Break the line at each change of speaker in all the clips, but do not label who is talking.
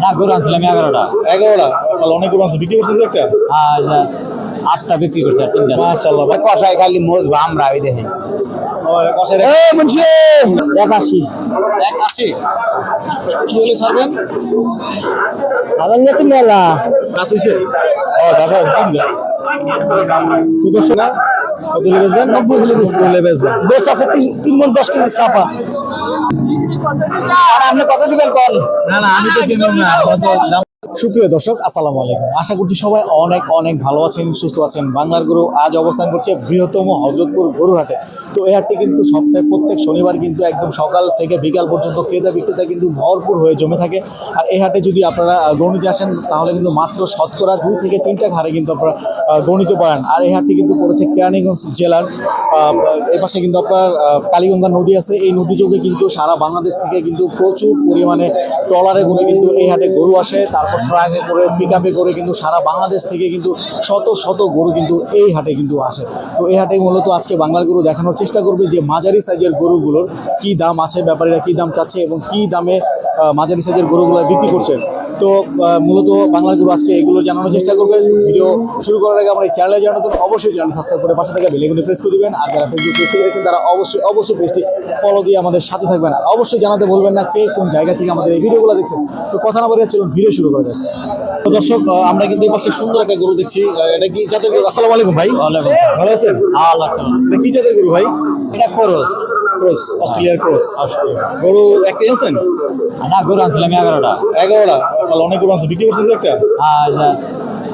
না গরু আনছিলাম এগারোটা।
এগারোটা? আসলে অনেক গরু আছে বিক্রি করছেন তো একটা?
আজ আটটা বিক্রি করছে আর তিনটা।
মাশাআল্লাহ ভাই।
কষাই খালি মোজবা আমরা ওই দেখেন। মেলা।
দাঁত হইছে? ও দাদা তিন কত বেচবেন? নব্বই বেচবেন।
গোস আছে তিন- তিন মন দশ কেজি চাপা। আর আপনি কত দিবেন কল
না না আমি তো না সুপ্রিয় দর্শক আসসালামু আলাইকুম। আশা করছি সবাই অনেক অনেক ভালো আছেন সুস্থ আছেন। বাংলার গরু আজ অবস্থান করছে বৃহত্তম হজরতপুর গরুর হাটে তো এই হাটটি কিন্তু সপ্তাহে প্রত্যেক শনিবার কিন্তু একদম সকাল থেকে বিকাল পর্যন্ত ক্রেতা বিক্রেতা কিন্তু ভরপুর হয়ে জমে থাকে। আর এই হাটে যদি আপনারা নিতে আসেন তাহলে কিন্তু মাত্র শতকরা দুই থেকে তিনটা হারে কিন্তু আপনারা গরু পারেন। আর এই হাটটি কিন্তু পড়েছে কেরানীগঞ্জ জেলার আহ, এই পাশে কিন্তু আপনার কালীগঙ্গা নদী আছে। এই নদী যোগে কিন্তু সারা বাংলাদেশ থেকে কিন্তু প্রচুর পরিমাণে ট্রলারে করে কিন্তু এই হাটে গরু আসে। ট্রাকে করে পিক করে কিন্তু সারা বাংলাদেশ থেকে কিন্তু শত শত গরু কিন্তু এই হাটে কিন্তু আসে। তো এই হাটে মূলত আজকে বাংলার গরু দেখানোর চেষ্টা করবে যে মাঝারি সাইজের গরুগুলোর কি দাম আছে, ব্যাপারীরা কি দাম চাচ্ছে এবং কি দামে মাঝারি সাইজের গরুগুলো বিক্রি করছে। তো মূলত বাংলার গরু আজকে এগুলো জানানোর চেষ্টা করবে। ভিডিও শুরু করার আগে আমরা এই চ্যানেলে জানাতে অবশ্যই চ্যানেল সাবস্ক্রাইব করে পাশে থাকা বেলেগুনি প্রেস করে দিবেন। আর যারা ফেসবুক পেজ থেকে দেখছেন, তারা অবশ্যই অবশ্যই পেজটি ফলো দিয়ে আমাদের সাথে থাকবেন। আর অবশ্যই জানাতে বলবেন না কে কোন জায়গা থেকে আমাদের এই ভিডিওগুলো দেখছেন। তো কথা না বলে চলুন, ভিডিও শুরু করা তো দর্শক আমরা কিন্তু এই পাশে সুন্দর একটা গরু দেখছি। এটা কি জাতের গরু? আসসালামু আলাইকুম ভাই। ভালো আছেন?
আল্লাহ
এটা কি জাতের গরু ভাই?
এটা করস।
ক্রস অস্ট্রেলিয়ার ক্রস। গরু একটা আনছেন?
না গরু আনছিলাম এগারোটা।
এগারোটা? আসলে অনেক গরু আনছে বিক্রি করছেন তো একটা?
আজ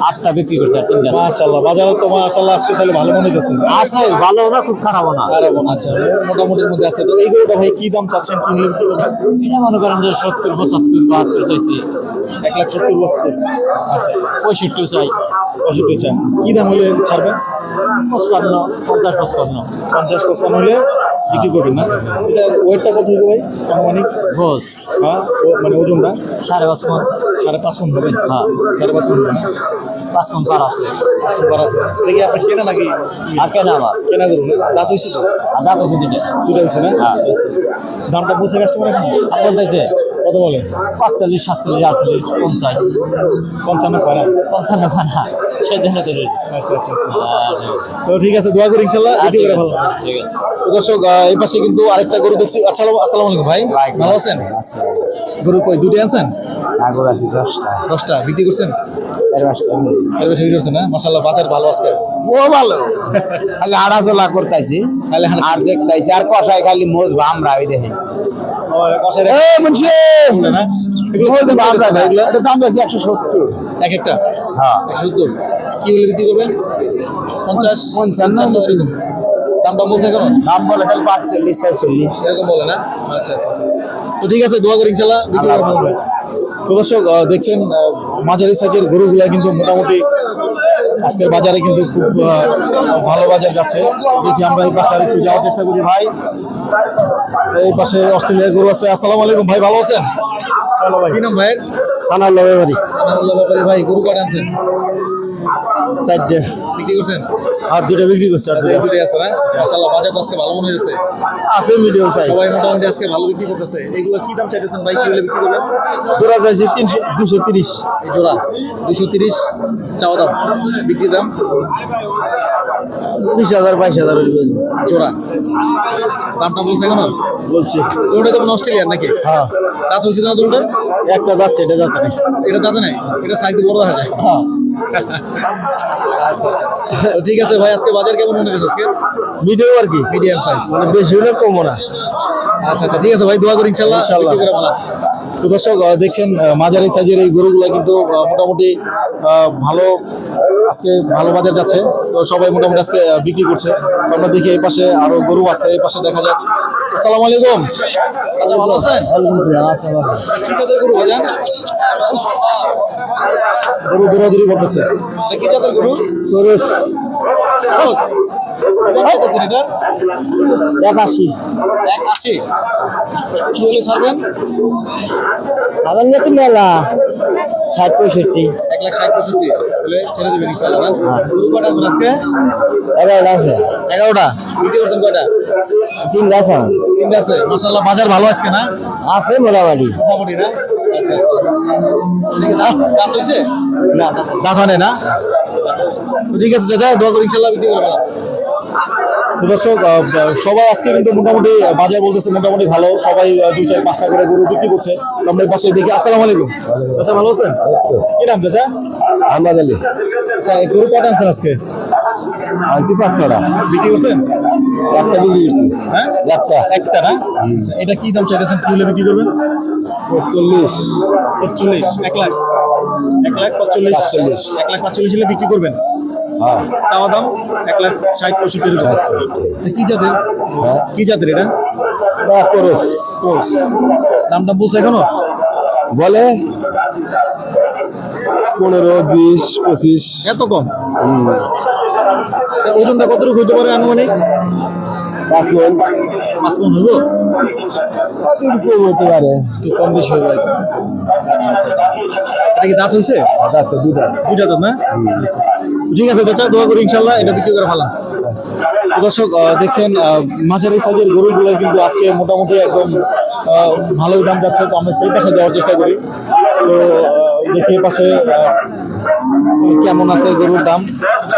আটটা বিক্রি করছে আর তিনটা আছে।
মাশাআল্লাহ বাজারে তো মাশাআল্লাহ আজকে তাহলে ভালো মনে হচ্ছে
আছে ভালো না খুব না।
বোন আচ্ছা মোটামুটির মধ্যে আছে। তো এই গরুটা ভাই কি দাম চাচ্ছেন কি হলে বিক্রি করবেন?
এটা মনে করেন যে সত্তর পঁচাত্তর বাহাত্তর চাইছি।
এক লাখ সত্তর বছর আচ্ছা আচ্ছা।
পঁয়ষট্টি চাই।
পঁয়ষট্টি কি দাম হলে ছাড়বেন?
পঁচপান্ন পঞ্চাশ পঁচপান্ন।
পঞ্চাশ পঁচপান্ন হলে বিক্রি করবেন না? এটা ওয়েটটা কত হবে ভাই আনুমানিক?
ঘোষ।
হ্যাঁ মানে ওজনটা?
সাড়ে পাঁচ মন।
সাড়ে পাঁচ মন হবে?
হ্যাঁ।
সাড়ে পাঁচ মন হবে না?
পাঁচ মন পার আছে।
পাঁচ আছে। এটা কি আপনার কেনা নাকি?
আর কেন আমার।
কেনা করুন দাঁত হয়েছে তো?
দাঁত আছে দুটো
দুটো হয়েছে না?
হ্যাঁ।
দামটা বলছে কাস্টমার এখন?
বলতেছে
কত বলে?
পাঁচচল্লিশ সাতচল্লিশ আটচল্লিশ পঞ্চাশ।
পঞ্চান্ন পারা
পঞ্চান্ন সেজন্য তো
আচ্ছা আচ্ছা আচ্ছা। তো ঠিক আছে দোয়া করি ইনশাল্লাহ
আর
এটি করে ভালো।
ঠিক আছে।
তো দর্শক আহ, এই পাশে কিন্তু আরেকটা গরু দেখছি। আসসালামু আলাইকুম ভাই। ভালো আছেন? গরু কই দুটো আনছেন?
আছে দশটা।
দশটা বিক্রি করছেন? মাসাল্লাহ বাজার ভালো আজকে।
ও ভালো। খালি করতেছি আর দেখতেছি আর খালি ওই দেখেন।
দাম
বেশি একশো সত্তর।
এক একটা?
হ্যাঁ।
একশো সত্তর? কি হলে বিক্রি করবেন? পঞ্চাশ?
পঞ্চান্ন।
দামটা বলছে কেন
দাম বলে খালি পাঁচচল্লিশ ছয়চল্লিশ।
এরকম বলে না? আচ্ছা আচ্ছা আচ্ছা। তো ঠিক আছে দোয়া করি ইনশাল্লাহ দর্শক দেখছেন মাঝারি সাইজের গরুগুলা কিন্তু মোটামুটি আজকের বাজারে কিন্তু খুব ভালো বাজার যাচ্ছে। দেখি আমরা এই পাশে আর একটু যাওয়ার চেষ্টা করি ভাই। এই পাশে অস্ট্রেলিয়ার গরু আছে। আসসালামু আলাইকুম ভাই ভালো আছেন? ভাই। কি নাম ভাইয়ের? ব্যাপারী ভাই গরু কয়টা আনছেন?
চারটে।
বিক্রি করছেন?
আর দুটো বিক্রি করছে আর
দুটো দুটোই আছে না? মাশাআল্লাহ বাজার তো আজকে ভালো মনে হয়েছে
আছে মিডিয়াম সাইজ
সবাই মোটামুটি আজকে ভালো বিক্রি করতেছে। এগুলো কি দাম চাইতেছেন ভাই? কি হলে বিক্রি করবেন?
জোড়া চাইছি তিনশো দুশো তিরিশ।
জোড়া দুশো তিরিশ চাওয়া দাম। বিক্রি দাম?
বিশ হাজার বাইশ হাজার।
জোড়া। দামটা বলছে কেন?
বলছি।
ওটা তো অস্ট্রেলিয়ার নাকি?
হ্যাঁ।
দাঁত হয়েছে না দুটো
একটা যাচ্ছে এটা যাচ্ছে না
এটা দাঁতে নাই? এটা সাইজ বড় দেখা যায়।
হ্যাঁ।
আচ্ছা আচ্ছা। ঠিক আছে ভাই আজকে বাজার কেমন মনে হচ্ছে আজকে?
মিডিয়াম আর কি।
মিডিয়াম সাইজ
মানে বেশি হলে কমো না।
আচ্ছা আচ্ছা। ঠিক আছে ভাই দোয়া করি ইনশাল্লাহ।
ইনশাল্লাহ।
তো দর্শক দেখছেন মাঝারি সাইজের এই গরুগুলা কিন্তু মোটামুটি ভালো আজকে ভালো বাজার যাচ্ছে। তো সবাই মোটামুটি আজকে বিক্রি করছে। আমরা দেখি এই পাশে আরও গরু আছে এই পাশে দেখা যাক। আসসালামু আলাইকুম। আচ্ছা ভালো আছেন? জাতের গরু দৌড়াদৌড়ি করতেছে। কি জাতের গরু? এক আশি কি হলে ছাড়বেন?
সাধারণ তো মেলা ষাট পঁয়ষট্টি।
এক লাখ ষাট পঁয়ষট্টি। হলে ছেড়ে দেবেন ইনশাল্লাহ কটা আছেন আজকে?
এগারোটা আছে।
এগারোটা? বিক্রি করছেন কয়টা?
তিন গাছ
তিনটা আছে। মাসাল্লাহ বাজার ভালো আজকে না?
আছে মোটামুটি।
মোটামুটি না? দাঁত হয়েছে? না। দাঁত হয় না? ঠিক আছে চাচা দোয়া করি ইনশাল্লাহ বিক্রি করে ফেলাম। তো দর্শক সবাই আজকে কিন্তু মোটামুটি বাজার বলতেছে মোটামুটি ভালো। সবাই দুই চার পাঁচটা করে গরু বিক্রি করছে। আমরা পাশে দেখি আসসালামু আলাইকুম। আচ্ছা ভালো আছেন? কি নাম চাচা?
আহমদ আলী।
আচ্ছা গরু কটা আনছেন আজকে?
আনছি পাঁচশোটা
বিক্রি করছেন?
একটা বিক্রি করছি।
হ্যাঁ?
একটা।
একটা না? আচ্ছা, এটা কি দাম চাইতেছেন? কি হলে বিক্রি করবেন?
চল্লিশ
পঁচল্লিশ এক লাখ। এক লাখ পঁচল্লিশ। এক লাখ পাঁচচল্লিশ হলে বিক্রি করবেন? চাওয়া দাম এক লাখ ষাট পঁয়ষট্টি। কি জাতের?
হ্যাঁ।
কি জাতের এটা?
করস।
কোর্স। দাম দাম বলছে এখনও?
বলে? পনেরো বিশ পঁচিশ।
এত কম? ওজনটা কতটুকু হইতে পারে আনুমানিক?
পাঁচ মন।
পাঁচ মন হলো
কম হতে পারে।
একটু কম বেশি হবে আর আচ্ছা আচ্ছা আচ্ছা। এটা কি দাঁত হয়েছে
আচ্ছা দুটা
দুইটা দাঁত না? ঠিক আছে, চাচা, দোয়া করি ইনশাল্লাহ, এটা বিক্রি করে ভালো। দর্শক দেখছেন মাঝারি সাইজের গরুগুলো কিন্তু আজকে মোটামুটি একদম ভালো ভালোই দাম যাচ্ছে, তো আমরা এই পাশে দেওয়ার চেষ্টা করি। তো দেখি পাশে কেমন আছে গরুর দাম।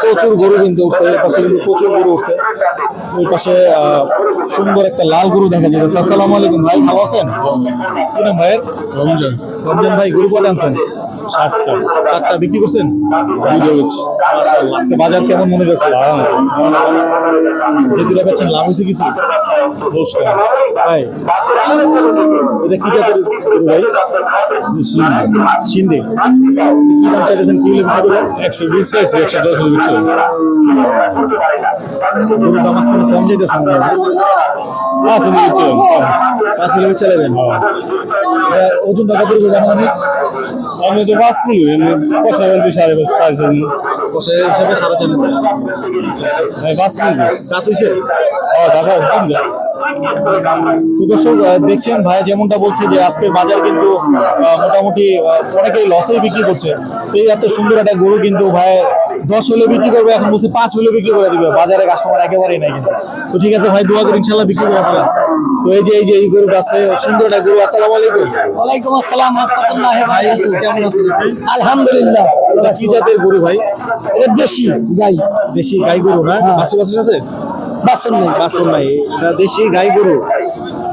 প্রচুর গরু কিন্তু উঠছে, এই পাশে কিন্তু প্রচুর গরু উঠছে। এই পাশে সুন্দর একটা লাল গরু দেখা যাচ্ছে। আসসালামু আলাইকুম ভাই ভালো আছেন? কি নাম ভাইয়ের? রমজান। রমজান ভাই গরু কটা আনছেন? সাতটা। সাতটা বিক্রি করছেন? দুইটা হচ্ছে আজকে বাজার কেমন মনে করছে যেতে দুটা পাচ্ছেন লাভ হয়েছে কিছু? নমস্কার ভাই এটা কি জাতের গরু ভাই? সিন্ধে। কি দাম চাইতেছেন? কি বিক্রি করবেন? একশো বিশ চাইছে একশো দশ বিক্রি দাম আজকে কম যাইতেছে হয় পাঁচ চালাবেন ওজনটা কত আনুমানিক আমি তো পাঁচ কিলো এমনি কষা বলতে সাড়ে সাড়ে চার কষা হিসাবে সাড়ে চার হ্যাঁ পাঁচ কিলো। দাঁত হয়েছে ও দাদা তো দর্শক দেখছেন ভাই যেমনটা বলছে যে আজকের বাজার কিন্তু মোটামুটি অনেকেই লসে বিক্রি করছে। এই এত সুন্দর একটা গরু কিন্তু ভাই দশ হলে বিক্রি করবে এখন বলছে পাঁচ হলে বিক্রি করে দিবে। বাজারে কাস্টমার একেবারেই নাই কিন্তু। তো ঠিক আছে ভাই দোয়া করে ইনশাল্লাহ বিক্রি করে ফেলা। তো এই যে এই যে এই গরুটা আছে সুন্দর একটা গরু। আসসালামু আলাইকুম।
ওয়ালাইকুম আসসালাম রহমতুল্লাহ
ভাই কেমন আছেন
আলহামদুলিল্লাহ।
এটা কি জাতের গরু ভাই?
এটা দেশি গাই।
দেশি গাই গরু না?
হ্যাঁ।
বাসু বাসের সাথে?
বাসন নেই।
বাসন নাই। এটা দেশি গাই গরু।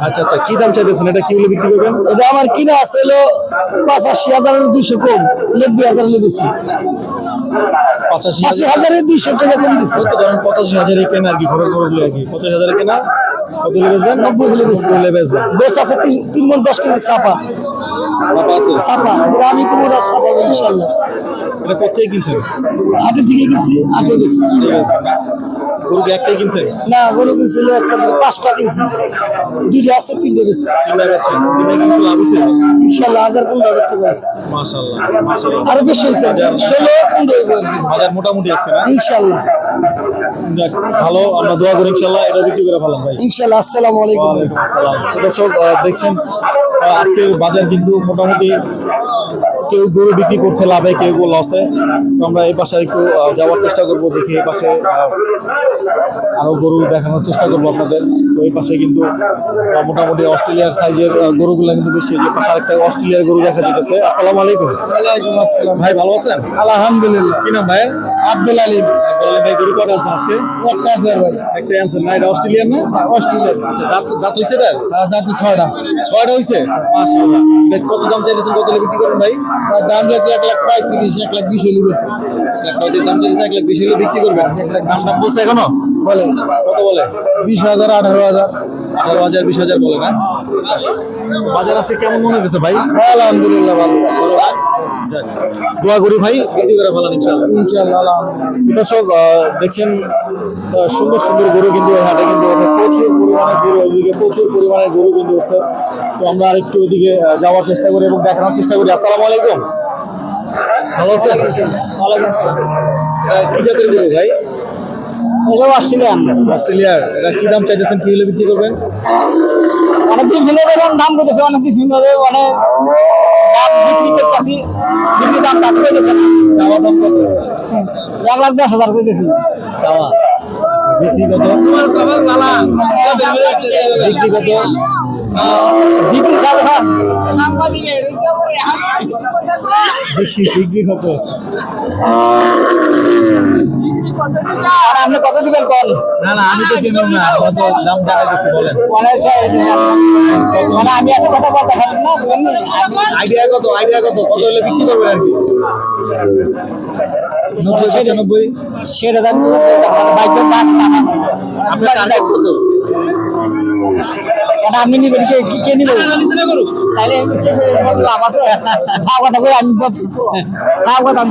আচ্ছা আচ্ছা কি দাম চাইতেছেন? এটা কি হলে বিক্রি করবেন?
এটা আমার কিনা আছে হলো পঁচাশি হাজারের দুইশো কম। নব্বই হাজার লেগেছি
পঁচাশি হাজার
দুইশো টাকা কম দিচ্ছে
ধরেন পঁচাশি হাজারে কেনা আর কি ঘরে গরু আর কি। পঁচাশি হাজারে কেনা কত হলে বেচবেন?
নব্বই হলে বেচবেন।
হলে বেচবেন।
গোস আছে তিন মন দশ কেজি চাপা।
চাপা আছে?
চাপা। আমি কোনোটা চাপা ইনশাল্লাহ।
এটা কোথায় কিনছেন?
হাটের দিকে কিনছি হাটে
আছে। গরু কি একটাই কিনছেন?
না গরু কিনছিল একটা থেকে পাঁচটা কিনছি। দুইটা আছে তিনটে বেশি
তিনটা বেচছেন। তিনটা কিনছে লাভ হয়েছে?
ইনশাল্লাহ হাজার পনেরো হাজার টাকা আছে
মাশাআল্লাহ মাশাআল্লাহ।
আরও বেশি হয়েছে ষোলো পনেরো হইবো আর কি।
বাজার মোটামুটি আজকে না?
ইনশাল্লাহ।
ভালো আমরা দোয়া করি ইনশাল্লাহ এটা বিক্রি করে ফেলাম ভাই।
ইনশাল্লাহ আসসালামু আলাইকুম।
ওয়ালাইকুম আসসালাম। দর্শক দেখছেন আজকের বাজার কিন্তু মোটামুটি কেউ গরু বিক্রি করছে লাভে কেউ লসে। তো আমরা এই পাশে একটু যাওয়ার চেষ্টা করব দেখি এই পাশে আহ, আরও গরু দেখানোর চেষ্টা করব আপনাদের। তো এই পাশে কিন্তু মোটামুটি অস্ট্রেলিয়ার সাইজের গরুগুলো কিন্তু বেশি এই যে পাশে আরেকটা অস্ট্রেলিয়ার গরু দেখা যেতেছে আসসালামু আলাইকুম।
ওয়ালাইকুম আসসালাম।
ভাই ভালো আছেন?
আলহামদুলিল্লাহ।
কি নাম ভাই
আব্দুল আলিম
আব্দুল ভাই গরু কটা আছেন আজকে?
একটা আছে ভাই।
একটা আনছেন না এটা অস্ট্রেলিয়ান না?
অস্ট্রেলিয়ার
আচ্ছা দাঁত দাঁত হয়েছে এটার?
দাঁতে ছয়টা।
ছয়টা হয়েছে কত দাম চাইতেছেন? কত বিক্রি করেন ভাই?
দাম যাচ্ছে এক লাখ পঁয়ত্রিশ এক লাখ বিশ হলে বেশি
দাম চাইতেছে এক লাখ বিশ হলে বিক্রি করবেন?
এক লাখ
দাম দাম বলছে এখনও?
বলে।
কত বলে?
বিশ হাজার আঠারো হাজার।
আঠারো হাজার বিশ হাজার বলে না। বাজার আছে কেমন মনে হচ্ছে ভাই?
আলহামদুলিল্লাহ ভালো।
ভালো। দোয়া করি ভাই। করে ইনশাআল্লাহ।
ইনশাল্লাহ
দর্শক দেখছেন সুন্দর সুন্দর গরু কিন্তু এই হাটে কিন্তু প্রচুর পরিমাণে গরু ওইদিকে প্রচুর পরিমাণে গরু কিন্তু উঠছে তো আমরা আরেকটু ওইদিকে যাওয়ার চেষ্টা করি এবং দেখানোর চেষ্টা করি। আসসালামু আলাইকুম। ভালো আছেন? কি জাতের গরু ভাই?
এটা অস্ট্রেলিয়ান।
অস্ট্রেলিয়ার এটা কি দাম চাইতেছেন কি হলে বিক্রি করবেন?
অনেক দিন ভিন্ন দেবেন দাম করতেছে অনেক দিন ভিন্ন অনেক দাম বিক্রি করতেছি বিক্রি দাম হয়ে
চাওয়া দাম কত?
এক লাখ দশ হাজার করতেছি
চাওয়া। আচ্ছা, বিক্রি কত? বিক্রি কত?
বিক্রি
কত?
আর আপনি কত দিবেন
না না আমি তো না কত দাম জানাইতেছি বলেন।
মানে মানে আমি এত কথা বলতে পারি না
আইডিয়া কত আইডিয়া কত? কত হলে বিক্রি করবেন আর কি? নব্বই পঁচানব্বই?
সেটা দাম বাইক পাঁচ টাকা
আপনার টার্গেট কত?
মানে আপনি নিবেন কে কি- কে নিবেন তাহলে লাভ আছে। খাওয়া কথা বলে আমি খাওয়া কথা।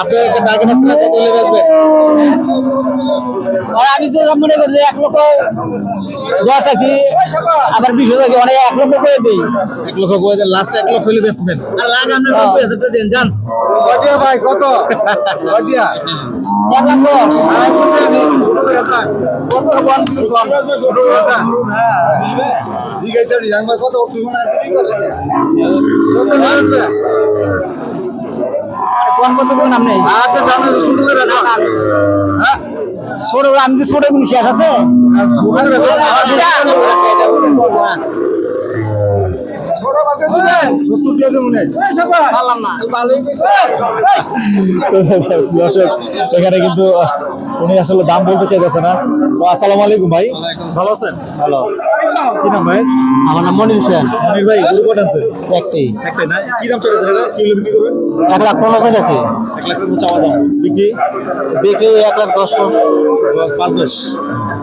আপনার একটা টার্গেট আছে না কত হলে বেচবেন
আমি যে মনে করি যে এক লক্ষ দশ আছি আবার বিশ হাজার আছে অনেক এক লক্ষ করে দিই।
এক লক্ষ করে দেন লাস্ট এক লক্ষ হলে বেচবেন।
আর লাগ আপনি দেন যান
কটিয়া ভাই কত? কটিয়া আমি
কত
কত
কোন
করে হ্যাঁ
ছোট যে ছোট শেষ আছে
দর্শক এখানে কিন্তু উনি আসলে দাম বলতে চাইতেছে না। তো আসসালামু আলাইকুম ভাই। ভালো আছেন? ভালো। কি নাম ভাই?
আমার নাম মনির হোসেন।
মনির ভাই গরু কত আনছেন
একটি
একটাই না? কি দাম চাইতেছেন এটা কি বিক্রি করবেন?
এক লাখ পনেরো আছে
এক লাখ টাকা চাওয়া দাম। বিক্রি?
বিক্রি এক লাখ দশ
পাঁচ দশ।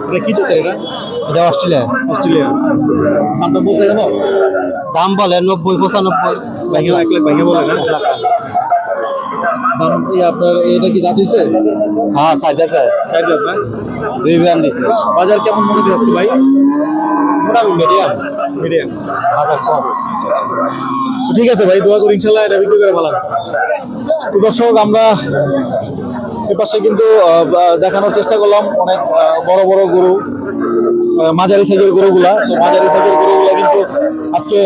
এটা কি চাইতেন এটা?
এটা অস্ট্রেলিয়া
অস্ট্রেলিয়া। দামটা বলছে কেন?
দাম বলে নব্বই পঁচানব্বই।
ভেঙে এক লাখ ভেঙে বলে না? দাম আপনার এটা কি দাঁত হয়েছে
হ্যাঁ সাইড দেখা
চাই দাঁত না
দুই বিয়ান দিছে।
বাজার কেমন মনে দিয়ে আসছে ভাই?
মোটামুটি মিডিয়াম
মিডিয়াম
বাজার কম।
ঠিক আছে ভাই দোয়া করি ইনশাল্লাহ এটা বিক্রি করে ভালো তো দর্শক আমরা এপাশে কিন্তু দেখানোর চেষ্টা করলাম অনেক বড় বড় গরু। মাঝারি সাইজের গরুগুলা তো মাঝারি সাইজের গরুগুলা কিন্তু আজকে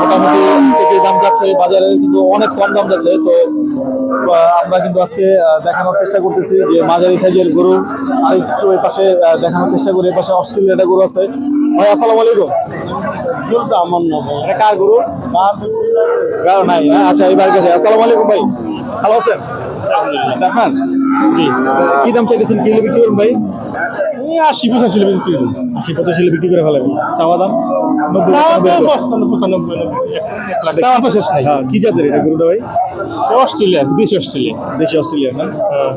মোটামুটি আজকে যে দাম যাচ্ছে বাজারে কিন্তু অনেক কম দাম যাচ্ছে। তো আমরা কিন্তু আজকে দেখানোর চেষ্টা করতেছি যে মাঝারি সাইজের গরু আর একটু এই পাশে দেখানোর চেষ্টা করি। এই পাশে অস্ট্রেলিয়া একটা গরু আছে। ভাই আসসালামু আলাইকুম। আমার না ভাই। এটা কার গরু? কার? নাই না আচ্ছা গেছে আসসালামু আলাইকুম ভাই। ভালো আছেন? আপনার জি। কি দাম চাইতেছেন? কি হলে বিক্রি করুন ভাই?
আশি পঁচাশি বিক্রি করুন
আশি পঁচাশি বিক্রি করে ফেলাবেন চাওয়া দাম? হ্যাঁ। কি জাতের এটা গরুটা ভাই?
অস্ট্রেলিয়া দেশি অস্ট্রেলিয়া
দেশি অস্ট্রেলিয়ার না?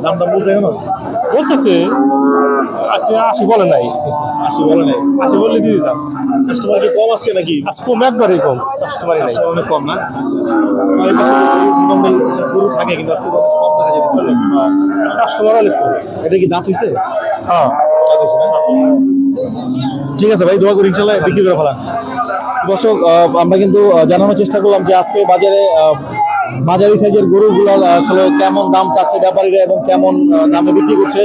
দাম দাম বলছে কেন
বলতেছে আশি বলে নাই।
আশি বলে নাই।
আশি বললে দিয়ে দিতাম।
কাস্টমার কি কম আজকে নাকি?
আজ কম একবারই কম। কাস্টমারই নাই।
কাস্টমার অনেক কম না? আচ্ছা আচ্ছা। গরু থাকে কিন্তু আজকে কম দেখা
কাস্টমার অনেক কম।
এটা কি দাঁত হয়েছে
হ্যাঁ।
ঠিক আছে ভাই, দোয়া করি ইনশাল্লাহ বিক্রি করে ফেলান। দর্শক আমরা কিন্তু জানানোর চেষ্টা করলাম যে আজকে বাজারে মাঝারি সাইজের গরুগুলো আসলে কেমন দাম চাচ্ছে ব্যাপারীরা এবং কেমন দামে বিক্রি করছে।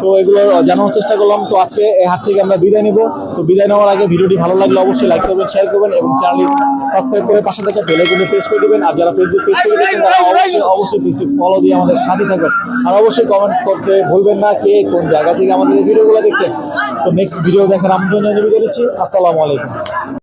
তো এগুলো জানানোর চেষ্টা করলাম। তো আজকে এই হাট থেকে আমরা বিদায় নেব। তো বিদায় নেওয়ার আগে ভিডিওটি ভালো লাগলে অবশ্যই লাইক করবেন শেয়ার করবেন এবং চ্যানেলটি সাবস্ক্রাইব করে পাশে থেকে বেল আইকনে প্রেস করে দিবেন। আর যারা ফেসবুক পেজ থেকে দেখছেন, তারা অবশ্যই অবশ্যই পেজটি ফলো দিয়ে আমাদের সাথে থাকবেন। আর অবশ্যই কমেন্ট করতে ভুলবেন না কে কোন জায়গা থেকে আমাদের এই ভিডিওগুলো দেখছেন তো নেক্সট ভিডিও দেখার আমন্ত্রণ জানিয়ে বিদায় নিচ্ছি। আসসালামু আলাইকুম।